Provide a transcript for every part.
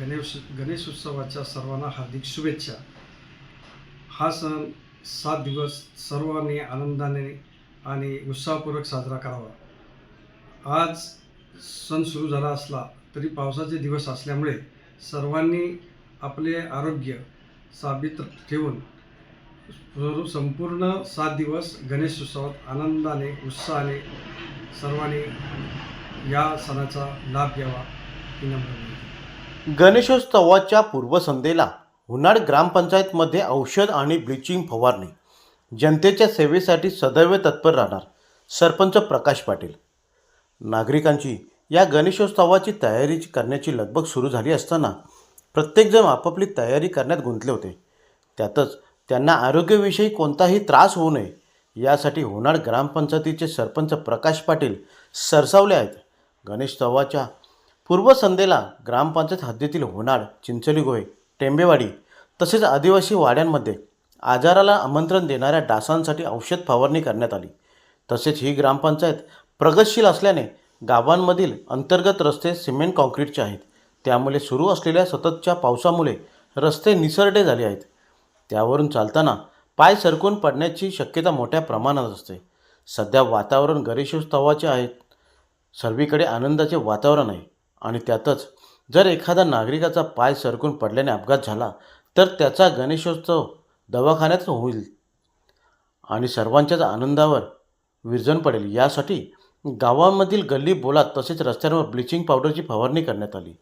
गणेश गणेश उत्सवाच्या सर्वांना हार्दिक शुभेच्छा. हा सण सात दिवस सर्वांनी आनंदाने आणि उत्साहपूर्वक साजरा करावा. आज सण सुरू झाला असला तरी पावसाचे दिवस असल्यामुळे सर्वांनी आपले आरोग्य साबित ठेवून संपूर्ण सात दिवस गणेश उत्सवात आनंदाने उत्साहाने सर्वांनी या सणाचा लाभ घ्यावा ही नम्र विनंती. गणेशोत्सवाच्या पूर्वसंध्येला हुनाड ग्रामपंचायतमध्ये औषध आणि ब्लिचिंग फवारणी. जनतेच्या सेवेसाठी सदैव तत्पर राहणार सरपंच प्रकाश पाटील. नागरिकांची या गणेशोत्सवाची तयारी करण्याची लगबग सुरू झाली असताना प्रत्येकजण आपापली तयारी करण्यात गुंतले होते. त्यातच त्यांना आरोग्याविषयी कोणताही त्रास होऊ नये यासाठी होणार ग्रामपंचायतीचे सरपंच प्रकाश पाटील सरसावले आहेत. गणेशोत्सवाच्या पूर्वसंध्येला ग्रामपंचायत हद्दीतील होनाड चिंचोली गोहे टेंबेवाडी तसेच आदिवासी वाड्यांमध्ये आजाराला आमंत्रण देणाऱ्या डासांसाठी औषध फवारणी करण्यात आली. तसेच ही ग्रामपंचायत प्रगतशील असल्याने गावांमधील अंतर्गत रस्ते सिमेंट कॉन्क्रीटचे आहेत. त्यामुळे सुरू असलेल्या सततच्या पावसामुळे रस्ते निसरडे झाले आहेत. त्यावरून चालताना पाय सरकून पडण्याची शक्यता मोठ्या प्रमाणात असते. सध्या वातावरण गणेशोत्सवाचे आहेत सर्वीकडे आनंदाचे वातावरण आहे. आणि त्यातच जर एखादा नागरिकाचा पाय सरकून पडल्याने अपघात झाला तर त्याचा गणेशोत्सव दवाखान्यात होईल. आणि सर्वांच्याच आनंदावर विरजण पडेल. यासाठी गावांमधील गल्ली बोलात तसेच रस्त्यांवर ब्लिचिंग पावडरची फवारणी करण्यात आली.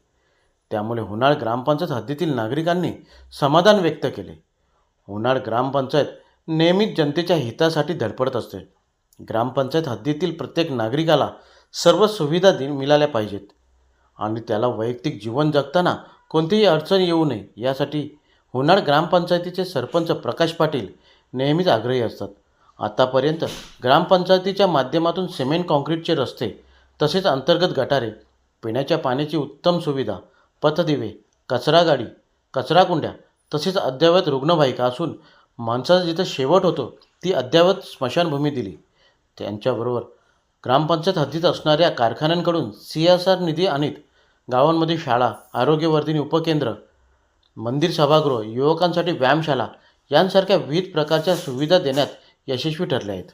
त्यामुळे होनाळ ग्रामपंचायत हद्दीतील नागरिकांनी समाधान व्यक्त केले. होनाळ ग्रामपंचायत नेहमीच जनतेच्या हितासाठी धडपडत असते. ग्रामपंचायत हद्दीतील प्रत्येक नागरिकाला सर्व सुविधा दि मिळाल्या पाहिजेत. आणि त्याला वैयक्तिक जीवन जगताना कोणतीही अडचण येऊ नये. यासाठी होणार ग्रामपंचायतीचे सरपंच प्रकाश पाटील नेहमीच आग्रही असतात. आतापर्यंत ग्रामपंचायतीच्या माध्यमातून सिमेंट काँक्रीटचे रस्ते तसेच अंतर्गत गटारे पिण्याच्या पाण्याची उत्तम सुविधा पथदिवे कचरा गाडी कचरा कुंड्या तसेच अद्ययावत रुग्णवाहिका असून माणसाचा जिथं शेवट होतो ती अद्ययावत स्मशानभूमी दिली. त्यांच्याबरोबर ग्रामपंचायत हद्दीत असणाऱ्या कारखान्यांकडून सी एस आर निधी आणीत गावांमध्ये शाळा आरोग्यवर्धिनी उपकेंद्र मंदिर सभागृह युवकांसाठी व्यायामशाला यांसारख्या विविध प्रकारच्या सुविधा देण्यात यशस्वी ठरले आहेत.